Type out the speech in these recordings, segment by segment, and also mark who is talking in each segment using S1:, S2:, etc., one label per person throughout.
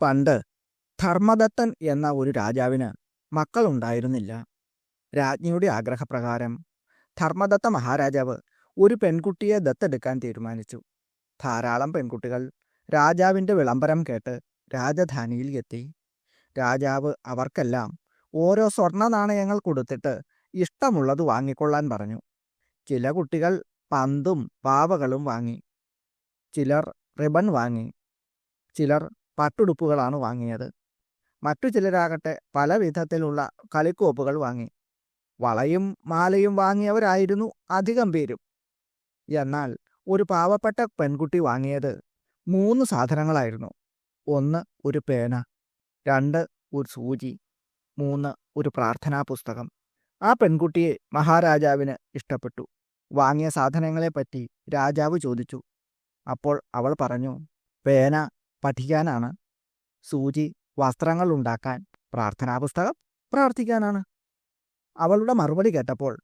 S1: പണ്ട് ധർമ്മദത്തൻ എന്ന ഒരു രാജാവിന് മക്കളുണ്ടായിരുന്നില്ല. രാജ്ഞിയുടെ ആഗ്രഹപ്രകാരം ധർമ്മദത്ത മഹാരാജാവ് ഒരു പെൺകുട്ടിയെ ദത്തെടുക്കാൻ തീരുമാനിച്ചു. ധാരാളം പെൺകുട്ടികൾ രാജാവിന്റെ വിളംബരം കേട്ട് രാജധാനിയിൽ എത്തി. രാജാവ് അവർക്കെല്ലാം ഓരോ സ്വർണ നാണയങ്ങൾ കൊടുത്തിട്ട് ഇഷ്ടമുള്ളത് വാങ്ങിക്കൊള്ളാൻ പറഞ്ഞു. ചില കുട്ടികൾ പന്തും പാവകളും വാങ്ങി. ചിലർ റിബൺ വാങ്ങി. ചിലർ പട്ടുടുപ്പുകളാണ് വാങ്ങിയത്. മറ്റു ചിലരാകട്ടെ പല വിധത്തിലുള്ള കളിക്കോപ്പുകൾ വാങ്ങി. വളയും മാലയും വാങ്ങിയവരായിരുന്നു അധികം പേരും. എന്നാൽ ഒരു പാവപ്പെട്ട പെൺകുട്ടി വാങ്ങിയത് മൂന്ന് സാധനങ്ങളായിരുന്നു. ഒന്ന് ഒരു പേന രണ്ട് ഒരു സൂചി മൂന്ന് ഒരു പ്രാർത്ഥനാ പുസ്തകം. ആ പെൺകുട്ടിയെ മഹാരാജാവിന് ഇഷ്ടപ്പെട്ടു. വാങ്ങിയ സാധനങ്ങളെപ്പറ്റി രാജാവ് ചോദിച്ചു. അപ്പോൾ അവൾ പറഞ്ഞു പേന പഠിക്കാനാണ്. സൂചി വസ്ത്രങ്ങൾ ഉണ്ടാക്കാൻ പ്രാർത്ഥനാ പുസ്തകം പ്രാർത്ഥിക്കാനാണ്. അവളുടെ മറുപടി കേട്ടപ്പോൾ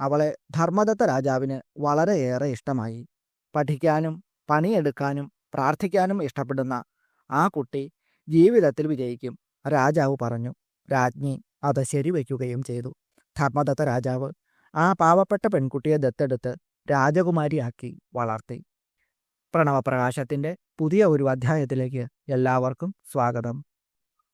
S1: അവളെ ധർമ്മദത്ത രാജാവിന് വളരെയേറെ ഇഷ്ടമായി. പഠിക്കാനും പണിയെടുക്കാനും പ്രാർത്ഥിക്കാനും ഇഷ്ടപ്പെടുന്ന ആ കുട്ടി ജീവിതത്തിൽ വിജയിക്കും രാജാവ് പറഞ്ഞു. രാജ്ഞി അത് ശരിവയ്ക്കുകയും ചെയ്തു. ധർമ്മദത്ത രാജാവ് ആ പാവപ്പെട്ട പെൺകുട്ടിയെ ദത്തെടുത്ത് രാജകുമാരിയാക്കി വളർത്തി. പ്രണവപ്രകാശത്തിന്റെ പുതിയ ഒരു അധ്യായത്തിലേക്ക് എല്ലാവർക്കും സ്വാഗതം.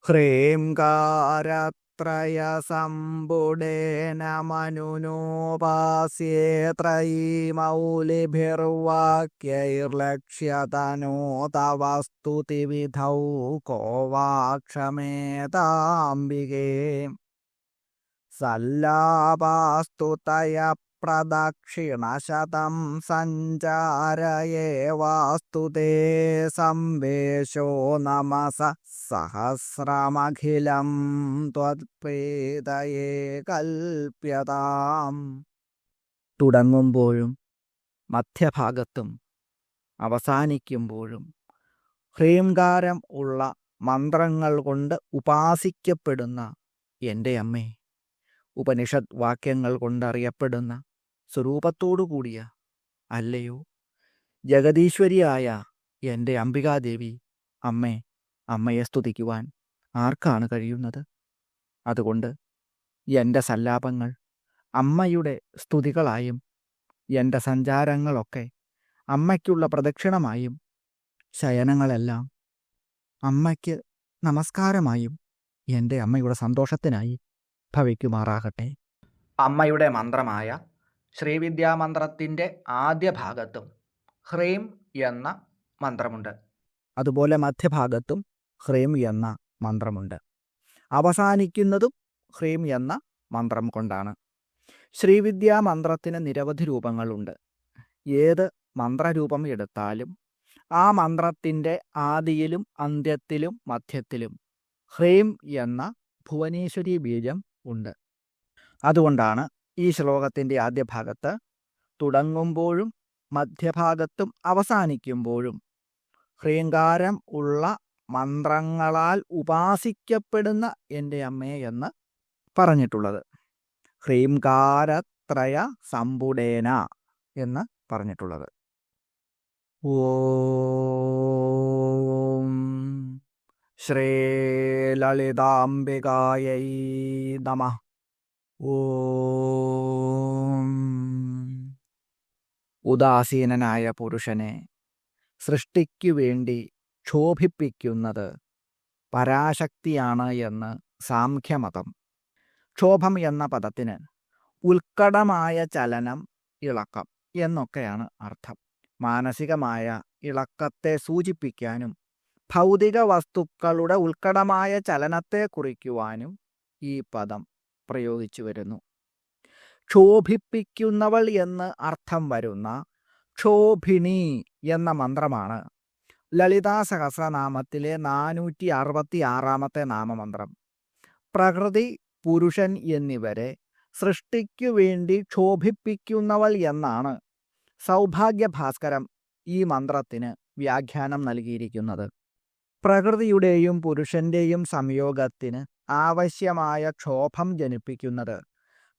S1: ഹ്രീംകാരത്രയ സമ്പുടേന മനുനോപാസ്യേ ത്രയീമൗലിഭിർവാക്യൈർലക്ഷ്യതനോ തവ സ്തുതിവിധൗ കോവാക്ഷമേതാംബികേ. സല്ലാപാസ്തുതയ പ്രദക്ഷിണശതം സഞ്ചാരയേ വാസ്തുതേ സംവേശോ നമസ സഹസ്രമഖിലം ത്വത്പ്രീതയേ കൽപ്യതാം. തുടങ്ങുമ്പോഴും മധ്യഭാഗത്തും അവസാനിക്കുമ്പോഴും ഹ്രീംകാരം ഉള്ള മന്ത്രങ്ങൾ കൊണ്ട് ഉപാസിക്കപ്പെടുന്ന എന്റെ അമ്മേ ഉപനിഷത് വാക്യങ്ങൾ കൊണ്ടറിയപ്പെടുന്ന സ്വരൂപത്തോടു കൂടിയ അല്ലയോ? ജഗദീശ്വരിയായ എന്റെ അംബികാദേവി അമ്മേ അമ്മയെ സ്തുതിക്കുവാൻ ആർക്കാണ് കഴിയുന്നത്? അതുകൊണ്ട് എന്റെ സല്ലാപങ്ങൾ അമ്മയുടെ സ്തുതികളായും എന്റെ സഞ്ചാരങ്ങളൊക്കെ അമ്മയ്ക്കുള്ള പ്രദക്ഷിണമായും ശയനങ്ങളെല്ലാം അമ്മയ്ക്ക് നമസ്കാരമായും എന്റെ അമ്മയുടെ സന്തോഷത്തിനായി ഭവിക്കുമാറാകട്ടെ. അമ്മയുടെ മന്ത്രമായ ശ്രീവിദ്യാമന്ത്രത്തിന്റെ ആദ്യ ഭാഗത്തും ഹ്രീം എന്ന മന്ത്രമുണ്ട്. അതുപോലെ മധ്യഭാഗത്തും ഹ്രീം എന്ന മന്ത്രമുണ്ട്. അവസാനിക്കുന്നതും ഹ്രീം എന്ന മന്ത്രം കൊണ്ടാണ്. ശ്രീവിദ്യാ മന്ത്രത്തിന് നിരവധി രൂപങ്ങളുണ്ട്. ഏത് മന്ത്രരൂപം എടുത്താലും ആ മന്ത്രത്തിന്റെ ആദിയിലും അന്ത്യത്തിലും മധ്യത്തിലും ഹ്രീം എന്ന ഭുവനേശ്വരി ബീജം ഉണ്ട്. അതുകൊണ്ടാണ് ഈ ശ്ലോകത്തിന്റെ ആദ്യ ഭാഗത്ത് തുടങ്ങുമ്പോഴും മധ്യഭാഗത്തും അവസാനിക്കുമ്പോഴും ഹ്രീങ്കാരം ഉള്ള മന്ത്രങ്ങളാൽ ഉപാസിക്കപ്പെടുന്ന എന്റെ അമ്മയെ എന്ന് പറഞ്ഞിട്ടുള്ളത്. ഹ്രീംകാരത്രയ സമ്പുടേന എന്ന് പറഞ്ഞിട്ടുള്ളത്. ഓം ശ്രീലളിതാംബികായൈ നമ. ഓം. ഉദാസീനനായ പുരുഷനെ സൃഷ്ടിക്കു വേണ്ടി ക്ഷോഭിപ്പിക്കുന്നത് പരാശക്തിയാണ് എന്ന് സാംഖ്യമതം. ക്ഷോഭം എന്ന പദത്തിന് ഉത്കടമായ ചലനം ഇളക്കം എന്നൊക്കെയാണ് അർത്ഥം. മാനസികമായ ഇളക്കത്തെ സൂചിപ്പിക്കാനും ഭൗതിക വസ്തുക്കളുടെ ഉത്കടമായ ചലനത്തെ കുറിക്കുവാനും ഈ പദം പ്രയോഗിച്ചു വരുന്നു. ക്ഷോഭിപ്പിക്കുന്നവൾ എന്ന് അർത്ഥം വരുന്ന ക്ഷോഭിണി എന്ന മന്ത്രമാണ് ലളിതാ സഹസ്രനാമത്തിലെ നാനൂറ്റി അറുപത്തി ആറാമത്തെ നാമമന്ത്രം. പ്രകൃതി പുരുഷൻ എന്നിവരെ സൃഷ്ടിക്കു വേണ്ടി ക്ഷോഭിപ്പിക്കുന്നവൾ എന്നാണ് സൗഭാഗ്യഭാസ്കരം ഈ മന്ത്രത്തിന് വ്യാഖ്യാനം നൽകിയിരിക്കുന്നത്. പ്രകൃതിയുടെയും പുരുഷന്റെയും സംയോഗത്തിന് ആവശ്യമായ ക്ഷോഭം ജനിപ്പിക്കുന്നത്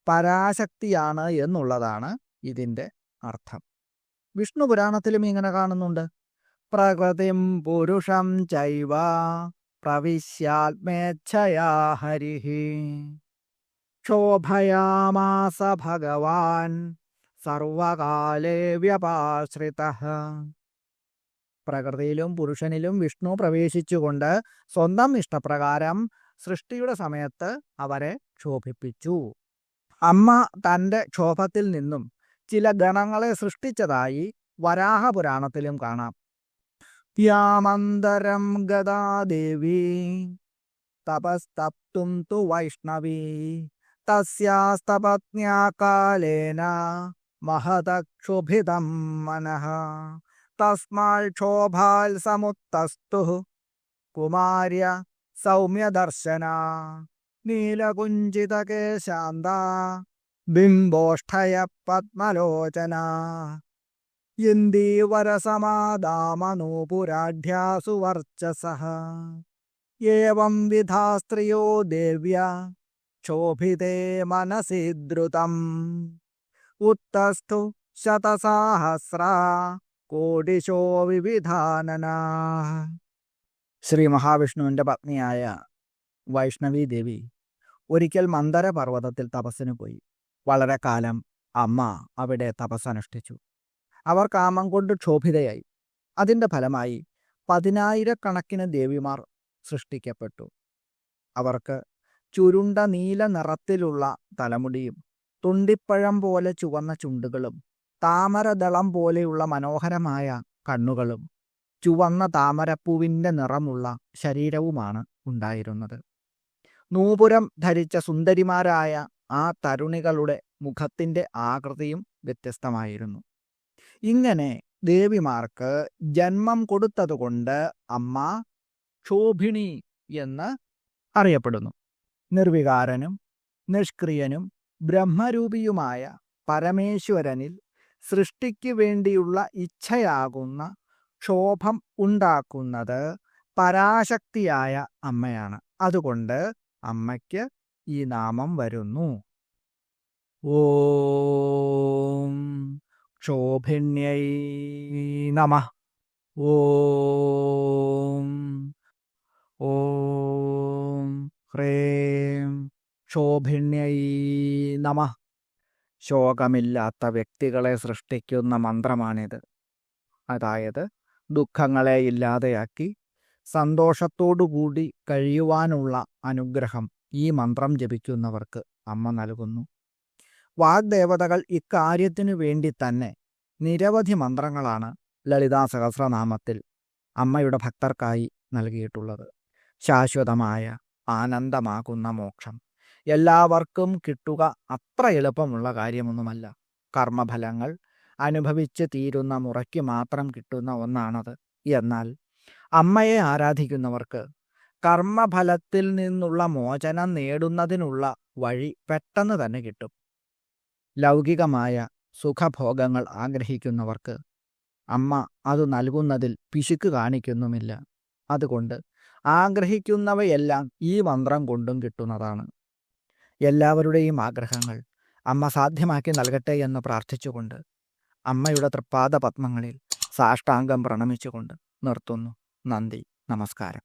S1: പരാശക്തിയാണ് എന്നുള്ളതാണ് ഇതിന്റെ അർത്ഥം. വിഷ്ണു പുരാണത്തിലും ഇങ്ങനെ കാണുന്നുണ്ട്. പ്രകൃതിം പുരുഷം ചൈവ പ്രവിശ്യാത്മേച്ഛയാ ഹരിഹി. ക്ഷോഭയാമാസ ഭഗവാൻ സർവകാലേ വ്യപാശ്രിത. പ്രകൃതിയിലും പുരുഷനിലും വിഷ്ണു പ്രവേശിച്ചുകൊണ്ട് സ്വന്തം ഇഷ്ടപ്രകാരം സൃഷ്ടിയുടെ സമയത്ത് അവരെ ക്ഷോഭിപ്പിച്ചു. അമ്മ തന്റെ ക്ഷോഭത്തിൽ നിന്നും ചില ഗണങ്ങളെ സൃഷ്ടിച്ചതായി വരാഹപുരാണത്തിലും കാണാം. യാമന്തരം ഗതാദേവി തപസ്തപ്തും തു വൈഷ്ണവി തസ്യാസ്തപത്നാകാലേന മഹതക്ഷുഭിതം മനഃ തസ്മാൽ ക്ഷോഭാൽ സമുത്തസ്തു കുമാര്യ सौम्य दर्शन सौम्यदर्शना नीलकुञ्चितकेशान्ता बिम्बोष्ठय पद्मलोचना। इन्दीवरसमादामनूपुराढ्या सुवर्चसः एवंविधा स्त्रियो दिव्या, क्षोभिते मनसी द्रुतम् उत्तस्थु शतसाहस्रा कोडिशो विविधानना। ശ്രീ മഹാവിഷ്ണുവിന്റെ പത്നിയായ വൈഷ്ണവി ദേവി ഒരിക്കൽ മന്ദര പർവതത്തിൽ തപസ്സിന് പോയി. വളരെ കാലം അമ്മ അവിടെ തപസ്സനുഷ്ഠിച്ചു. അവർ കാമം കൊണ്ട് ക്ഷോഭിതയായി. അതിന്റെ ഫലമായി പതിനായിരക്കണക്കിന് ദേവിമാർ സൃഷ്ടിക്കപ്പെട്ടു. അവർക്ക് ചുരുണ്ട നീല നിറത്തിലുള്ള തലമുടിയും തുണ്ടിപ്പഴം പോലെ ചുവന്ന ചുണ്ടുകളും താമരദളം പോലെയുള്ള മനോഹരമായ കണ്ണുകളും ചുവന്ന താമരപ്പൂവിന്റെ നിറമുള്ള ശരീരവുമാണ് ഉണ്ടായിരുന്നത്. നൂപുരം ധരിച്ച സുന്ദരിമാരായ ആ തരുണികളുടെ മുഖത്തിന്റെ ആകൃതിയും വ്യത്യസ്തമായിരുന്നു. ഇങ്ങനെ ദേവിമാർക്ക് ജന്മം കൊടുത്തതുകൊണ്ട് അമ്മ ക്ഷോഭിണി എന്ന് അറിയപ്പെടുന്നു. നിർവികാരനും നിഷ്ക്രിയനും ബ്രഹ്മരൂപിയുമായ പരമേശ്വരനിൽ സൃഷ്ടിക്ക് വേണ്ടിയുള്ള ഇച്ഛയാകുന്ന ക്ഷോഭം ഉണ്ടാക്കുന്നത് പരാശക്തിയായ അമ്മയാണ്. അതുകൊണ്ട് അമ്മയ്ക്ക് ഈ നാമം വരുന്നു. ഓം ക്ഷോഭിണ്യൈ നമ. ഓം ഓം ഹ്രേം ക്ഷോഭിണ്യൈ നമ. ശോകമില്ലാത്ത വ്യക്തികളെ സൃഷ്ടിക്കുന്ന മന്ത്രമാണിത്. അതായത് ദുഃഖങ്ങളെ ഇല്ലാതെയാക്കി സന്തോഷത്തോടുകൂടി കഴിയുവാനുള്ള അനുഗ്രഹം ഈ മന്ത്രം ജപിക്കുന്നവർക്ക് അമ്മ നൽകുന്നു. വാഗ്ദേവതകൾ ഇക്കാര്യത്തിനു വേണ്ടി തന്നെ നിരവധി മന്ത്രങ്ങളാണ് ലളിതാ സഹസ്രനാമത്തിൽ അമ്മയുടെ ഭക്തർക്കായി നൽകിയിട്ടുള്ളത്. ശാശ്വതമായ ആനന്ദമാകുന്ന മോക്ഷം. എല്ലാവർക്കും കിട്ടുക അത്ര എളുപ്പമുള്ള കാര്യമൊന്നുമല്ല. കർമ്മഫലങ്ങൾ അനുഭവിച്ച് തീരുന്ന മുറയ്ക്ക് മാത്രം കിട്ടുന്ന ഒന്നാണത്. എന്നാൽ അമ്മയെ ആരാധിക്കുന്നവർക്ക് കർമ്മഫലത്തിൽ നിന്നുള്ള മോചനം നേടുന്നതിനുള്ള വഴി പെട്ടെന്ന് തന്നെ കിട്ടും. ലൗകികമായ സുഖഭോഗങ്ങൾ ആഗ്രഹിക്കുന്നവർക്ക് അമ്മ അത് നൽകുന്നതിൽ പിശുക്ക് കാണിക്കുന്നുമില്ല. അതുകൊണ്ട് ആഗ്രഹിക്കുന്നവയെല്ലാം ഈ മന്ത്രം കൊണ്ടും കിട്ടുന്നതാണ്. എല്ലാവരുടെയും ആഗ്രഹങ്ങൾ അമ്മ സാധ്യമാക്കി നൽകട്ടെ എന്ന് പ്രാർത്ഥിച്ചുകൊണ്ട് അമ്മയുടെ തൃപ്പാദ പത്മങ്ങളിൽ സാഷ്ടാംഗം പ്രണമിച്ചുകൊണ്ട് നിർത്തുന്നു. നന്ദി. നമസ്കാരം.